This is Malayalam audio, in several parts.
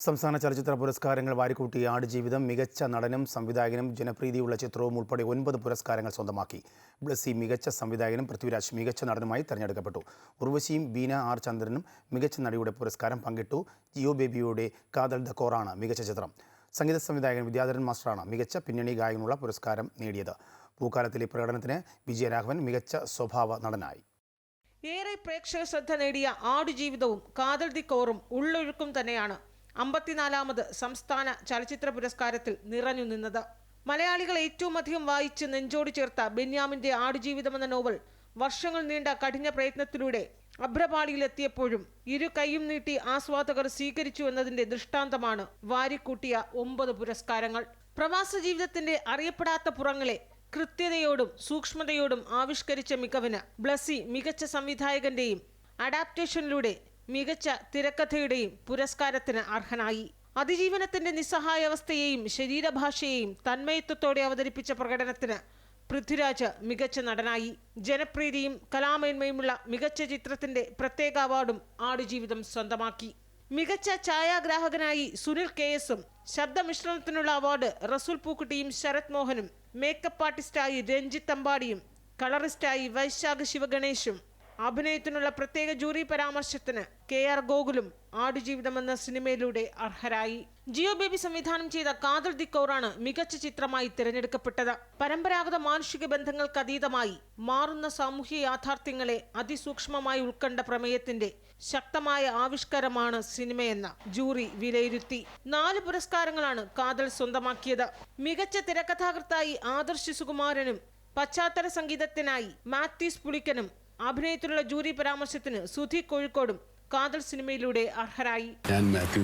സംസ്ഥാന ചലച്ചിത്ര പുരസ്കാരങ്ങൾ വാരിക്കൂട്ടി ആടുജീവിതം മികച്ച നടനും സംവിധായകനും ജനപ്രീതിയുള്ള ചിത്രവും ഉൾപ്പെടെ ഒൻപത് പുരസ്കാരങ്ങൾ സ്വന്തമാക്കി. ബ്ലസ്സി മികച്ച സംവിധായകനും പൃഥ്വിരാജ് മികച്ച നടനുമായി തെരഞ്ഞെടുക്കപ്പെട്ടു. ഉർവശിയും ബീന ആർ ചന്ദ്രനും മികച്ച നടിയുടെ പുരസ്കാരം പങ്കിട്ടു. ജിയോ ബേബിയുടെ കാതൽ ദക്കോറാണ് മികച്ച ചിത്രം. സംഗീത സംവിധായകൻ വിദ്യാധരൻ മാസ്റ്ററാണ് മികച്ച പിന്നണി ഗായകനുള്ള പുരസ്കാരം നേടിയത്. പൂക്കാലത്തിലെ പ്രകടനത്തിന് വിജയരാഘവൻ മികച്ച സ്വഭാവ നടനായി. ഏറെ പ്രേക്ഷക ശ്രദ്ധ നേടിയ ആടുജീവിതവും കാതൽ ദി കോറും ഉള്ളൊഴുക്കും തന്നെയാണ്. അമ്പത്തിനാലാമത് സംസ്ഥാന ചലച്ചിത്ര പുരസ്കാരത്തിൽ നിറഞ്ഞു നിന്നത്. മലയാളികൾ ഏറ്റവും അധികം വായിച്ച് നെഞ്ചോട് ചേർത്ത ബെന്യാമിന്റെ ആടുജീവിതം എന്ന നോവൽ വർഷങ്ങൾ നീണ്ട കഠിന പ്രയത്നത്തിലൂടെ അഭ്രപാളിയിലെത്തിയപ്പോഴും ഇരു കൈയും നീട്ടി ആസ്വാദകർ സ്വീകരിച്ചു എന്നതിന്റെ ദൃഷ്ടാന്തമാണ് വാരിക്കൂട്ടിയ ഒമ്പത് പുരസ്കാരങ്ങൾ. പ്രവാസ ജീവിതത്തിന്റെ അറിയപ്പെടാത്ത പുറങ്ങളെ കൃത്യതയോടും സൂക്ഷ്മതയോടും ആവിഷ്കരിച്ച മികവിന് ബ്ലസി മികച്ച സംവിധായകന്റെയും അഡാപ്റ്റേഷനിലൂടെ മികച്ച തിരക്കഥയുടെയും പുരസ്കാരത്തിന് അർഹനായി. അതിജീവനത്തിന്റെ നിസ്സഹായാവസ്ഥയെയും ശരീരഭാഷയെയും തന്മയത്വത്തോടെ അവതരിപ്പിച്ച പ്രകടനത്തിന് പൃഥ്വിരാജ് മികച്ച നടനായി. ജനപ്രീതിയും കലാമേന്മയുമുള്ള മികച്ച ചിത്രത്തിന്റെ പ്രത്യേക അവാർഡും ആടുജീവിതം സ്വന്തമാക്കി. മികച്ച ഛായാഗ്രാഹകനായി സുനിൽ കെ എസും ശബ്ദമിശ്രണത്തിനുള്ള അവാർഡ് റസൂൽ പൂക്കുട്ടിയും ശരത് മോഹനും മേക്കപ്പ് ആർട്ടിസ്റ്റായി രഞ്ജിത്ത് അമ്പാടിയും കളറിസ്റ്റായി വൈശാഖ് ശിവഗണേഷും അഭിനയത്തിനുള്ള പ്രത്യേക ജൂറി പരാമർശത്തിന് കെ ആർ ഗോകുലും ആടുജീവിതം എന്ന സിനിമയിലൂടെ അർഹരായി. ജിയോ ബേബി സംവിധാനം ചെയ്ത കാതൽ ദി കൗറാണ് മികച്ച ചിത്രമായി തിരഞ്ഞെടുക്കപ്പെട്ടത്. പരമ്പരാഗത മാനുഷിക ബന്ധങ്ങൾക്ക് അതീതമായി മാറുന്ന സാമൂഹ്യ യാഥാർത്ഥ്യങ്ങളെ അതിസൂക്ഷ്മമായി ഉൾക്കണ്ട പ്രമേയത്തിന്റെ ശക്തമായ ആവിഷ്കാരമാണ് സിനിമയെന്ന് ജൂറി വിലയിരുത്തി. നാല് പുരസ്കാരങ്ങളാണ് കാതൽ സ്വന്തമാക്കിയത്. മികച്ച തിരക്കഥാകൃത്തായി ആദർശ് സുകുമാരനും പശ്ചാത്തല സംഗീതത്തിനായി മാത്യൂസ് പുളിക്കനും അഭിനയത്തിലുള്ള ജൂറി പരാമർശത്തിന് സുധി കോഴിക്കോടും കാതൽ സിനിമയിലൂടെ അർഹരായി. ഞാൻ മാത്യു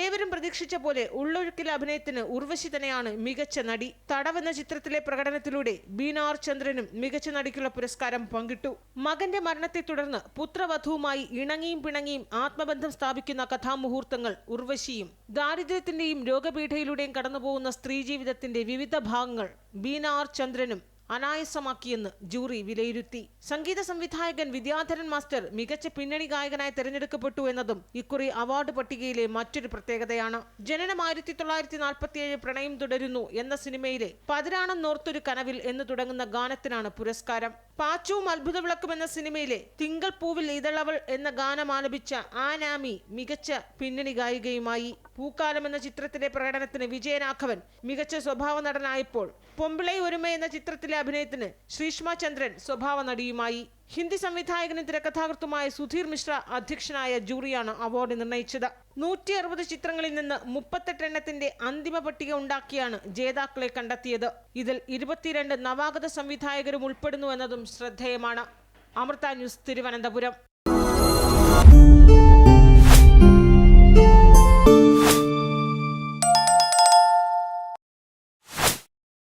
ഏവരും പ്രതീക്ഷിച്ച പോലെ ഉള്ളൊഴുക്കിലെ അഭിനയത്തിന് ഉർവശി തന്നെയാണ് മികച്ച നടി. തടവെന്ന ചിത്രത്തിലെ പ്രകടനത്തിലൂടെ ബീനാർ ചന്ദ്രനും മികച്ച നടിക്കുള്ള പുരസ്കാരം പങ്കിട്ടു. മകന്റെ മരണത്തെ തുടർന്ന് പുത്രവധുവുമായി ഇണങ്ങിയും പിണങ്ങിയും ആത്മബന്ധം സ്ഥാപിക്കുന്ന കഥാമുഹൂർത്തങ്ങൾ ഉർവശിയും. ദാരിദ്ര്യത്തിന്റെയും രോഗപീഠയിലൂടെയും കടന്നുപോകുന്ന സ്ത്രീ ജീവിതത്തിന്റെ വിവിധ ഭാഗങ്ങൾ ബീനാർ ചന്ദ്രനും അനായാസമാക്കിയെന്ന് ജൂറി വിലയിരുത്തി. സംഗീത സംവിധായകൻ വിദ്യാധരൻ മാസ്റ്റർ മികച്ച പിന്നണി ഗായകനായി തെരഞ്ഞെടുക്കപ്പെട്ടു എന്നതും ഇക്കുറി അവാർഡ് പട്ടികയിലെ മറ്റൊരു പ്രത്യേകതയാണ്. ജനനം ആയിരത്തി തൊള്ളായിരത്തി നാൽപ്പത്തിയേഴ് പ്രണയം തുടരുന്നു എന്ന സിനിമയിലെ പതിരാണം നോർത്തൊരു കനവിൽ എന്ന് തുടങ്ങുന്ന ഗാനത്തിനാണ് പുരസ്കാരം. പാച്ചുവും അത്ഭുത വിളക്കും എന്ന സിനിമയിലെ തിങ്കൾ പൂവിൽ ഇതളവൾ എന്ന ഗാനം ആലപിച്ച ആനാമി മികച്ച പിന്നണി ഗായികയുമായി. പൂക്കാലം എന്ന ചിത്രത്തിലെ പ്രകടനത്തിന് വിജയരാഘവൻ മികച്ച സ്വഭാവ നടനായപ്പോൾ. പൊമ്പിളൈ ഒരുമ എന്ന ചിത്രത്തിലെ അഭിനയത്തിന് ശ്രീഷ്മ ചന്ദ്രൻ സ്വഭാവ നടിയുമായി. ഹിന്ദി സംവിധായകനും തിരക്കഥാകൃത്തുമായ സുധീർ മിശ്ര അധ്യക്ഷനായ ജൂറിയാണ് അവാർഡ് നിർണയിച്ചത്. നൂറ്റി അറുപത് ചിത്രങ്ങളിൽ നിന്ന് മുപ്പത്തെട്ട് എണ്ണത്തിന്റെ അന്തിമ പട്ടിക ഉണ്ടാക്കിയാണ് ജേതാക്കളെ കണ്ടെത്തിയത്. ഇതിൽ ഇരുപത്തിരണ്ട് നവാഗത സംവിധായകരും ഉൾപ്പെടുന്നു എന്നതും ശ്രദ്ധേയമാണ്. അമൃത ന്യൂസ് തിരുവനന്തപുരം.